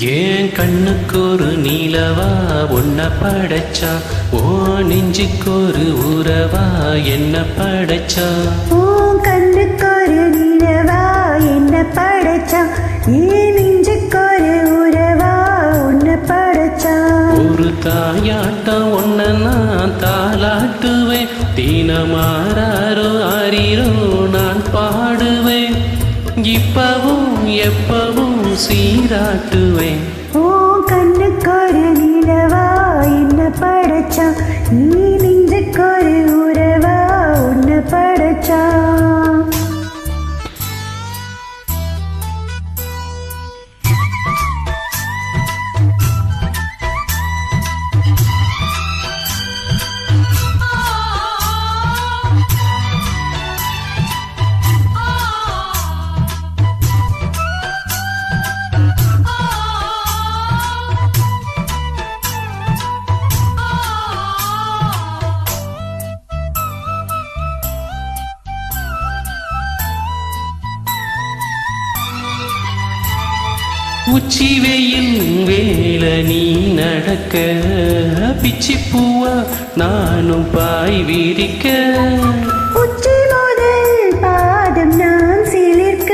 ஏன் கண்ணுக்கு ஒரு நீலவா? உன்ன படைச்சா? ஓ நெஞ்சுக்கு ஒரு உறவா? என்ன படைச்சா? உன் கண்ணுக்கொரு நிலவா? என்ன படைச்சா? ஏன் நெஞ்சுக்கொரு உறவா? உன்னை படைச்சா? ஒரு தாயாட்டம் ஒன்ன நான் தாளாட்டுவேன். தீனமாறாரோ ஆரீரோ நான் பாடுவேன். இப்பவும் எப்பவும் சீராட்டுவேன். உன் உச்சி வெயில் வேல நீ நடக்க. பிச்சி பூவா நானும் பாய் விரிக்க. உச்சி முதல் பாதம் நான் சிலிர்க்க.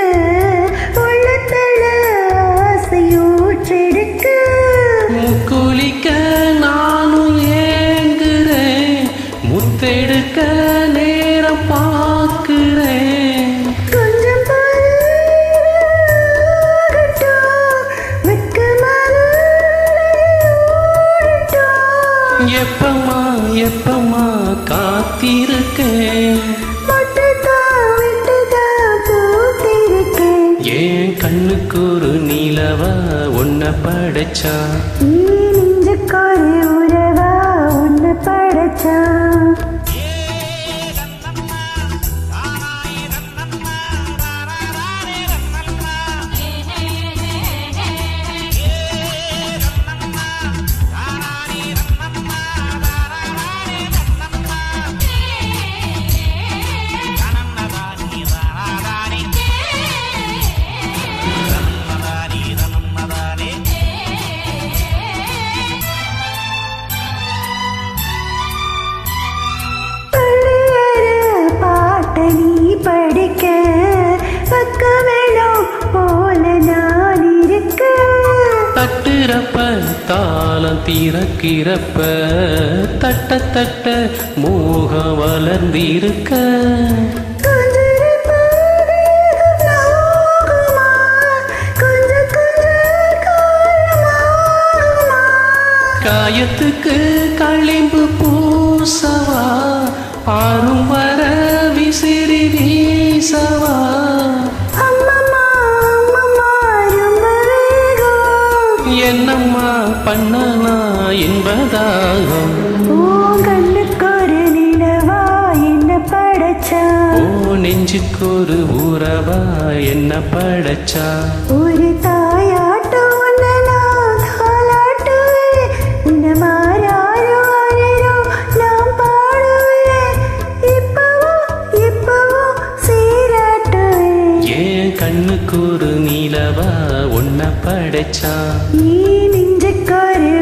உள்ளத்தள ஆசையூற்றெடுக்க. முக்குளிக்க நானும் ஏங்குறேன். முத்தெடுக்க நேரம் எப்பமா எப்பமா காத்திருக்கேன். ஏன் கண்ணுக்கு ஒரு நீலவா உன்னை படைச்சா? நெஞ்சுக்கொரு உறவா உன்னை படைச்சா? தாளம் திறக்கிறப்ப தட்ட தட்ட மோகம் வளர்ந்திருக்க. காயத்துக்கு களிம்பு பூசவா ஆறும் வர விசிறி வீசவா. என்னம்மா பண்ணனா என்பதாகும் கண்ணுக்கொரு நிலவா என்ன படைச்சா? ஓ நெஞ்சுக்கு ஒரு உறவா என்ன படைச்சா? ஒரு தாயாட்டம் கண்ணுக்கு ஒரு நீலவா உன்னை படைச்சா? நீ நெஞ்சுக்கொரு